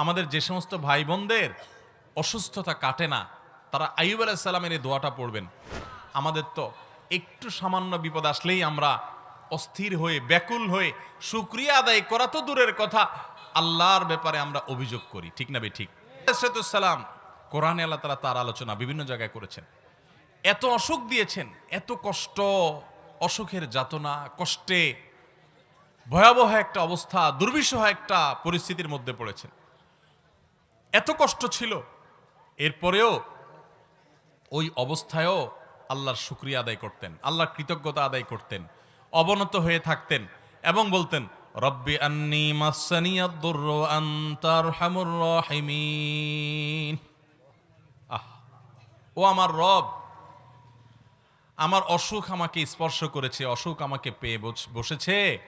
আমাদের যে সমস্ত ভাই বোনদের অসুস্থতা কাটে না, তারা আইব আলাইসাল্লামের এই দোয়াটা পড়বেন। আমাদের তো একটু সামান্য বিপদ আসলেই আমরা অস্থির হয়ে, ব্যাকুল হয়ে শুক্রিয়া আদায় করা তো দূরের কথা, আল্লাহর ব্যাপারে আমরা অভিযোগ করি। ঠিক না বে ঠিক? সালাম কোরআনে আল্লাহ তারা তার আলোচনা বিভিন্ন জায়গায় করেছেন। এত অসুখ দিয়েছেন, এত কষ্ট, অসুখের যাতনা, কষ্টে ভয়াবহ একটা অবস্থা, দুর্বিষহ একটা পরিস্থিতির মধ্যে পড়েছেন। এত কষ্ট ছিল। এরপরেও ওই অবস্থায়ও আল্লাহর শুক্রিয়া আদায় করতেন, আল্লাহর কৃতজ্ঞতা আদায় করতেন, অবনত হয়ে থাকতেন এবং বলতেন, রব্বি আন্নি আহ, ও আমার রব, আমার অসুখ আমাকে স্পর্শ করেছে, অসুখ আমাকে পেয়ে বস- বসেছে।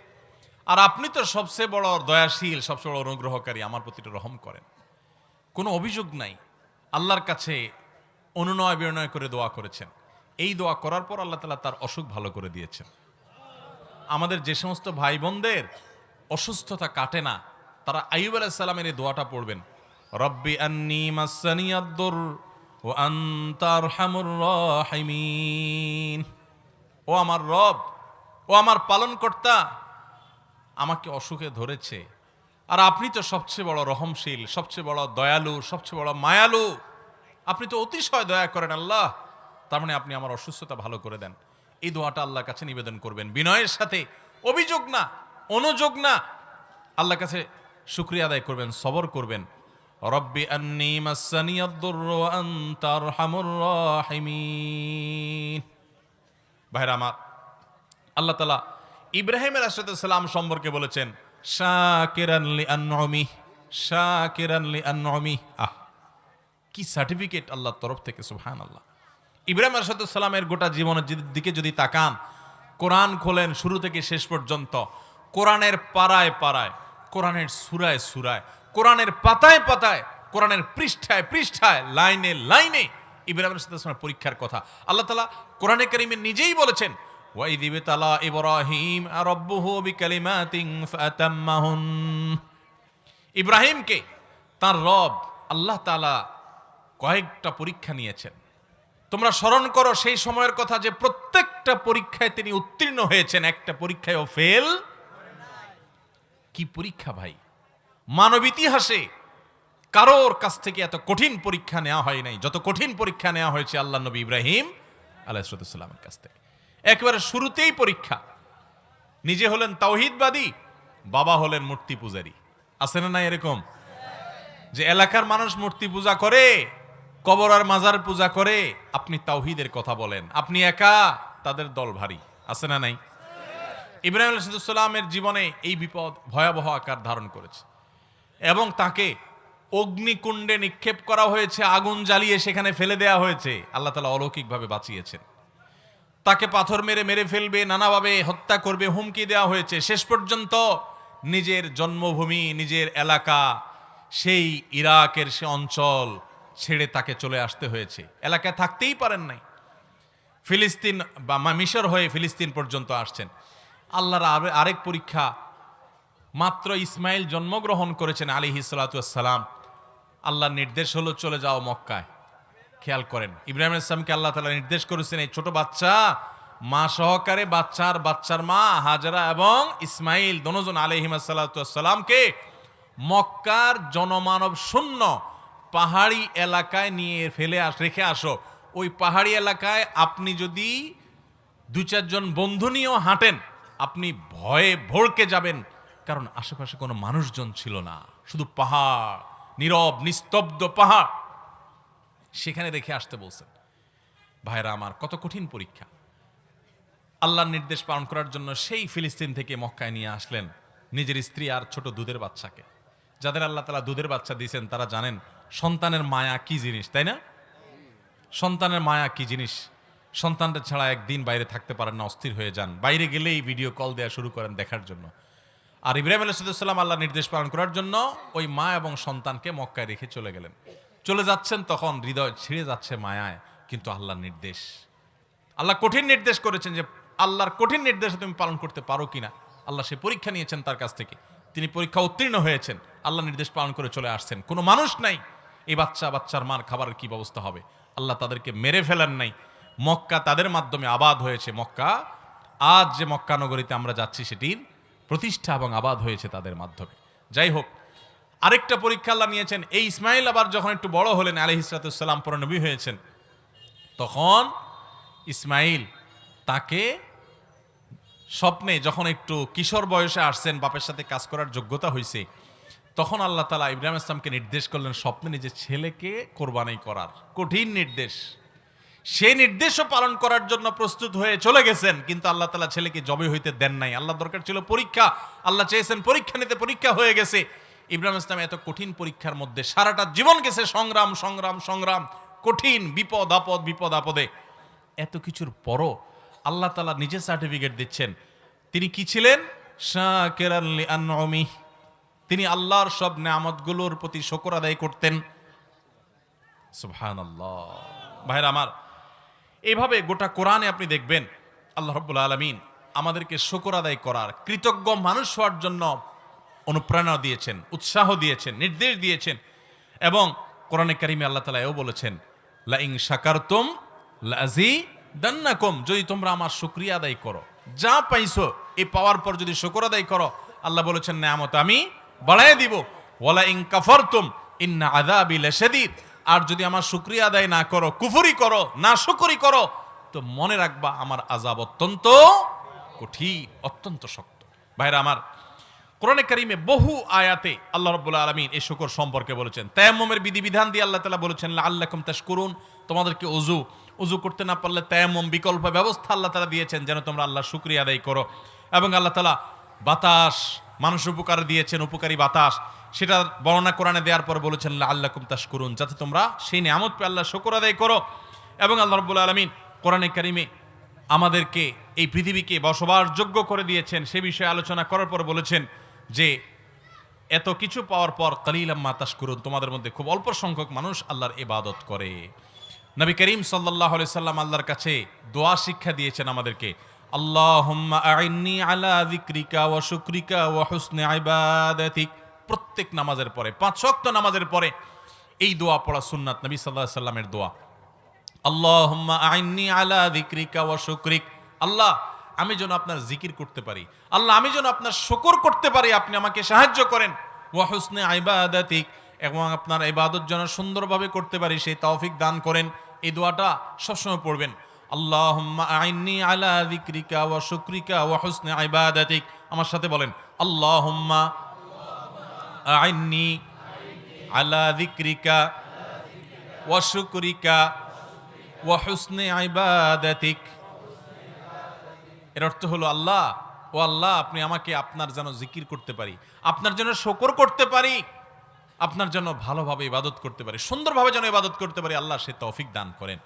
আর আপনি তো সবচেয়ে বড় দয়াশীল, সবচেয়ে বড় অনুগ্রহকারী, আমার প্রতিটা রহম করেন। কোনো অভিযোগ নাই। আল্লাহর কাছে অনুনয় বিনয় করে দোয়া করেছেন। এই দোয়া করার পর আল্লাহ তালা তার অসুখ ভালো করে দিয়েছেন। আমাদের যে সমস্ত ভাই বোনদের অসুস্থতা কাটে না, তারা আইব আলাইসাল্লামের এই দোয়াটা পড়বেন। রব্বি আন্নি মাসানিয়াদ্দুর ও আন্তার হামুর রাহিমিন। ও আমার রব, ও আমার পালনকর্তা, আমাকে অসুখে ধরেছে। আর আপনি তো সবচেয়ে বড় রহমশীল, সবচেয়ে বড় দয়ালু, সবচেয়ে বড় মায়ালু। আপনি তো অতিশয় দয়া করেন আল্লাহ। তার মানে আপনি আমার অসুস্থতা ভালো করে দেন। এই দোয়াটা আল্লাহর কাছে নিবেদন করবেন। বিনয়ের সাথে, অভিযোগ না, অনুযোগ না। আল্লাহর কাছে শুক্রিয়া আদায় করবেন, সবর করবেন। রব্বি আন্নি রাহিমিন। ভাইরা আমার, আল্লাহ তালা ইব্রাহিম সালাম সম্পর্কে বলেছেন শাকিরানলি আনমি শাকিরানলি আনমি আহ, কি সার্টিফিকেট আল্লাহর তরফ থেকে সুবহান আল্লাহ ইব্রাহিম সালামের গোটা জীবনের দিকে যদি তাকান, কোরআন খোলেন শুরু থেকে শেষ পর্যন্ত, কোরআনের পাড়ায় পাড়ায়, কোরআনের সুরায় সুরায়, কোরআনের পাতায় পাতায়, কোরআনের পৃষ্ঠায় পৃষ্ঠায়, লাইনে লাইনে ইব্রাহিম সালামের পরীক্ষার কথা। আল্লাহ তালা কোরআনে করিমে নিজেই বলেছেন ওয়াইদিবে তালা ইব্রাহিম রব্বুহু বিকালিমাতিন ফাতাম্মাহুন ইব্রাহিমকে তার রব আল্লাহ তালা কয়েকটা পরীক্ষা নিয়েছেন। তোমরা স্মরণ করো সেই সময়ের কথা যে প্রত্যেকটা পরীক্ষায় তিনি উত্তীর্ণ হয়েছেন, একটা পরীক্ষায় ও ফেল কি পরীক্ষা ভাই? মানব ইতিহাসে কারোর কাছ থেকে এত কঠিন পরীক্ষা নেওয়া হয় নাই। যত কঠিন পরীক্ষা নেওয়া হয়েছে আল্লাহ নবী ইব্রাহিম আলাইসালামের কাছ থেকে। একেবারে শুরুতেই পরীক্ষা। নিজে হলেন তাওহিদবাদী, বাবা হলেন মূর্তি পূজারী। আছে না না এরকম? যে এলাকার মানুষ মূর্তি পূজা করে, কবর আর মাজার পূজা করে, আপনি তাওহিদের কথা বলেন। আপনি একা, তাদের দল ভারী। আছে না নাই? ইব্রাহিম আলাইসালামের জীবনে এই বিপদ ভয়াবহ আকার ধারণ করেছে। এবং তাকে অগ্নিকুণ্ডে নিক্ষেপ করা হয়েছে, আগুন জ্বালিয়ে সেখানে ফেলে দেয়া হয়েছে। আল্লাহ তালা অলৌকিকভাবে বাঁচিয়েছেন। তাকে পাথর মেরে মেরে ফেলবে, নানাভাবে হত্যা করবে, হুমকি দেওয়া হয়েছে। শেষ পর্যন্ত নিজের জন্মভূমি, নিজের এলাকা, সেই ইরাকের সে অঞ্চল ছেড়ে তাকে চলে আসতে হয়েছে। এলাকায় থাকতেই পারেন নাই। ফিলিস্তিন বা মিশর হয়ে ফিলিস্তিন পর্যন্ত আসছেন। আল্লাহর আরে- আরেক পরীক্ষা, মাত্র ইসমাইল জন্মগ্রহণ করেছেন আলী হিসালাতাম আল্লাহর নির্দেশ হলো, চলে যাও মক্কায়। খেয়াল করেন। ইব্রাহিম ইসলামকে আল্লাহ তালা নির্দেশ করেছেন, এই ছোট বাচ্চা, মা সহকারে বাচ্চার বাচ্চার মা হাজারা এবং ইসমাইল দনোজন আলহিমাসাল্লামকে মক্কার জনমানব শূন্য পাহাড়ি এলাকায় নিয়ে ফেলে আস, রেখে আসো। ওই পাহাড়ি এলাকায় আপনি যদি দু চারজন বন্ধু নিয়েও হাঁটেন, আপনি ভয়ে ভড়কে যাবেন। কারণ আশেপাশে কোনো মানুষজন ছিল না। শুধু পাহাড়, নীরব, নিস্তব্ধ পাহাড়। সেখানে রেখে আসতে বলছেন ভাইরা আমার কত কঠিন পরীক্ষা। আল্লাহর নির্দেশ পালন করার জন্য সেই ফিলিস্তিন থেকে মক্কায় নিয়ে আসলেন নিজের স্ত্রী আর ছোট দুধের বাচ্চাকে। যাদের আল্লাহ তালা দুধের বাচ্চা দিয়েছেন, তারা জানেন সন্তানের মায়া কি জিনিস, তাই না? সন্তানের মায়া কি জিনিস? সন্তানটা ছাড়া একদিন বাইরে থাকতে পারেন না, অস্থির হয়ে যান। বাইরে গেলেই ভিডিও কল দেওয়া শুরু করেন দেখার জন্য। আর ইব্রাহিম আলাইসাল্লাম আল্লাহ নির্দেশ পালন করার জন্য ওই মা এবং সন্তানকে মক্কায় রেখে চলে গেলেন। চলে যাচ্ছেন তখন হৃদয় ছিঁড়ে যাচ্ছে মায়ায়, কিন্তু আল্লাহর নির্দেশ। আল্লাহ কঠিন নির্দেশ করেছেন যে আল্লাহর কঠিন নির্দেশে তুমি পালন করতে পারো কিনা। আল্লাহ সে পরীক্ষা নিয়েছেন তার কাছ থেকে। তিনি পরীক্ষা উত্তীর্ণ হয়েছেন। আল্লাহ নির্দেশ পালন করে চলে আসছেন। কোনো মানুষ নাই। এই বাচ্চা বাচ্চার মার খাবারের কি ব্যবস্থা হবে? আল্লাহ তাদেরকে মেরে ফেলেন নাই। মক্কা তাদের মাধ্যমে আবাদ হয়েছে। মক্কা, আজ যে মক্কা নগরীতে আমরা যাচ্ছি, সেটির প্রতিষ্ঠা এবং আবাদ হয়েছে তাদের মাধ্যমে। যাই হোক আরেকটা পরীক্ষা আল্লাহ নিয়েছেন। এই ইসমাইল আবার যখন একটু বড় হলেন আলহ ইসরাতুসাল্লাম পরনবী হয়েছেন, তখন ইসমাইল তাকে স্বপ্নে যখন একটু কিশোর বয়সে আসছেন, বাপের সাথে কাজ করার যোগ্যতা হয়েছে তখন আল্লাহ তালা ইব্রাহিম ইসলামকে নির্দেশ করলেন, স্বপ্নে নিজের ছেলেকে কোরবানি করার। কঠিন নির্দেশ। সেই নির্দেশও পালন করার জন্য প্রস্তুত হয়ে চলে গেছেন, কিন্তু আল্লাহ তালা ছেলেকে জবে হইতে দেন নাই। আল্লাহ দরকার ছিল পরীক্ষা। আল্লাহ চেয়েছেন পরীক্ষা নিতে, পরীক্ষা হয়ে গেছে। ইব্রাহিম ইসলাম এত কঠিন পরীক্ষার মধ্যে সারাটা জীবন গেছে সংগ্রাম সংগ্রাম সংগ্রাম, কঠিন বিপদ, আপদ, বিপদ, আপদে। এত কিছুর পরও আল্লাহ তালা নিজে সার্টিফিকেট দিচ্ছেন। তিনি কি ছিলেন? তিনি আল্লাহর সব নেয়ামতগুলোর প্রতি শকর আদায় করতেন। ভাইরা আমার এইভাবে গোটা কোরআনে আপনি দেখবেন, আল্লাহ রব্বুল আলমিন আমাদেরকে শকর আদায় করার, কৃতজ্ঞ মানুষ হওয়ার জন্য অনুপ্রেরণা দিয়েছেন, উৎসাহ দিয়েছেন, নির্দেশ দিয়েছেন। এবং কোরআনে কারিমে আল্লাহ তালা এও বলেছেন, লাইং শাকারতুম লাজি দান্নাকুম যদি তোমরা আমার শুক্রিয়া আদায় করো, যা পাইছো, এই পাওয়ার পর যদি শুকর আদায় করো, আল্লাহ বলেছেন নামত আমি বাড়াই দিব। ওয়ালা ইং কাফারতুম, ইন্না আযাবি লাশাদীদ আর যদি আমার শুক্রিয়া আদায় না করো, কুফুরি করো, না শুকরি করো, তো মনে রাখবা আমার আজাব অত্যন্ত কঠিন, অত্যন্ত শক্ত। ভাইরা, আমার কোরআনে কারিমে বহু আয়াতে আল্লাহ রব্বুল আলমিন এই শুকর সম্পর্কে বলেছেন। তায়াম্মমের বিধিবিধান দিয়ে আল্লাহ তালা বলেছেন আল্লাহম করুন তোমাদেরকে অজু অজু করতে না পারলে তায়াম্মম বিকল্প ব্যবস্থা আল্লাহ তালা দিয়েছেন যেন তোমরা আল্লাহ শুক্রিয়া আদায় করো। এবং আল্লাহ তালা বাতাস, মানুষ উপকার দিয়েছেন, উপকারী বাতাস, সেটা বর্ণনা কোরআনে দেওয়ার পর বলেছেন আল্লাহ তাস করুন যাতে তোমরা সেই নিয়ামত পেয়ে আল্লাহ শুকর আদায় করো। এবং আল্লাহ রব্বুল আলমিন কোরআনে কারিমে আমাদেরকে এই পৃথিবীকে বসবাসযোগ্য করে দিয়েছেন। সে বিষয়ে আলোচনা করার পর বলেছেন যে এত কিছু পাওয়ার পর কালিলাম মাতাস করুন তোমাদের মধ্যে খুব অল্প সংখ্যক মানুষ আল্লাহর ইবাদত করে। নবী করিম সাল্লাহ সাল্লাম আল্লাহর কাছে দোয়া শিক্ষা দিয়েছেন আমাদেরকে। প্রত্যেক নামাজের পরে, পাঁচ ওয়াক্ত নামাজের পরে এই দোয়া পড়া সুন্নাত নবী আলাইহি সাল্লামের দোয়া। আল্লাহুম্মা আইন্নি আলা যিকরিকা ওয়া শুকরিক। আল্লাহ আমি যেন আপনার জিকির করতে পারি। আল্লাহ, আমি যেন আপনার শকর করতে পারি, আপনি আমাকে সাহায্য করেন। ওয়া হুসনে আইবাদাতিক, এবং আপনার ইবাদত যেন সুন্দরভাবে করতে পারি, সেই তৌফিক দান করেন। এই দোয়াটা সবসময় পড়বেন। আল্লাহুম্মা আইন্নি আলা যিকরিকা ওয়া শুকরিকা ওয়া হুসনে ইবাদাতিক আমার সাথে বলেন, আল্লাহুম্মা আইন্নি আলা যিকরিকা ওয়া শুকরিকা ওয়া হুসনে ইবাদাতিক এর অর্থ হলো, আল্লাহ, ও আল্লাহ, আপনি আমাকে আপনার যেন জিকির করতে পারি, আপনার যেন শকর করতে পারি, আপনার জন্য ভালোভাবে ইবাদত করতে পারি, সুন্দরভাবে যেন ইবাদত করতে পারি, আল্লাহ সে তৌফিক দান করেন।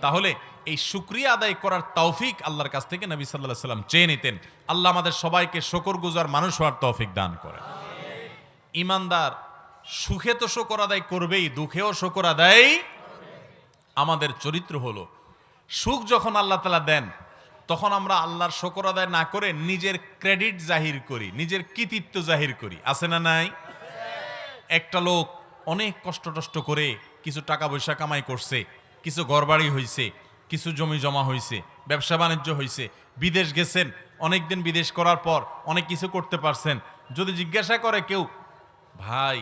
তাহলে এই শুক্রিয়া আদায় করার তৌফিক আল্লাহর কাছ থেকে নবী সাল্লাহ সাল্লাম চেয়ে নিতেন। আল্লাহ আমাদের সবাইকে শকর গুজার মানুষ হওয়ার তৌফিক দান করেন। ইমানদার সুখে তো শকর আদায় করবেই, দুঃখেও শকর আদায় আমাদের চরিত্র হলো। সুখ যখন আল্লাহ তালা দেন তখন আমরা আল্লাহর শকর আদায় না করে নিজের ক্রেডিট জাহির করি, নিজের কৃতিত্ব জাহির করি। আছে না নাই? একটা লোক অনেক কষ্ট টষ্ট করে কিছু টাকা পয়সা কামাই করছে, কিছু ঘরবাড়ি হয়েছে কিছু জমি জমা হয়েছে ব্যবসা বাণিজ্য হয়েছে বিদেশ গেছেন অনেক দিন বিদেশ করার পর অনেক কিছু করতে পারছেন। যদি জিজ্ঞাসা করে কেউ, ভাই,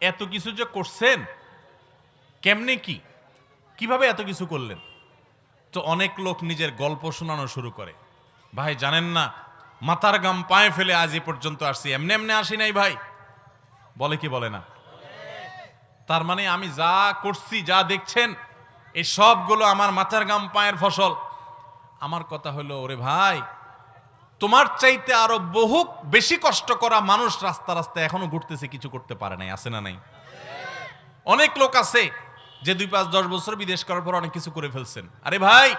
এত কিছু যে করছেন, কেমনে কি? কীভাবে এত কিছু করলেন? তো অনেক লোক নিজের গল্প শোনানো শুরু করে। ভাই, জানেন না, মাথার গাম পায়ে ফেলে আজ এ পর্যন্ত আসছি। এমনি এমনি আসি নাই ভাই। বলে কি বলে না? তার মানে আমি যা করছি, যা দেখছেন এই সবগুলো আমার মাথার গাম পায়ের ফসল। আমার কথা হলো, ওরে ভাই, তোমার চাইতে আরও বহু বেশি কষ্ট করা মানুষ রাস্তা রাস্তায় এখনও ঘুরতেছে, কিছু করতে পারে নাই, আছে না নাই? অনেক লোক আছে যে দুই পাঁচ দশ বছর বিদেশ করার পর অনেক কিছু করে ফেলছেন। আরে ভাই,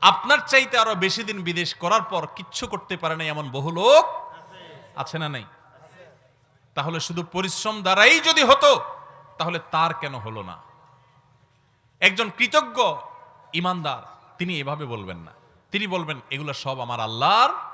আপনার চাইতে আরও বেশি দিন বিদেশ করার পর কিচ্ছু করতে পারে না এমন বহু লোক আছে না নাই? তাহলে শুধু পরিশ্রম দ্বারাই যদি হতো, তাহলে তার কেন হলো না? একজন কৃতজ্ঞ ইমানদার, তিনি এভাবে বলবেন না। তিনি বলবেন, এগুলো সব আমার আল্লাহর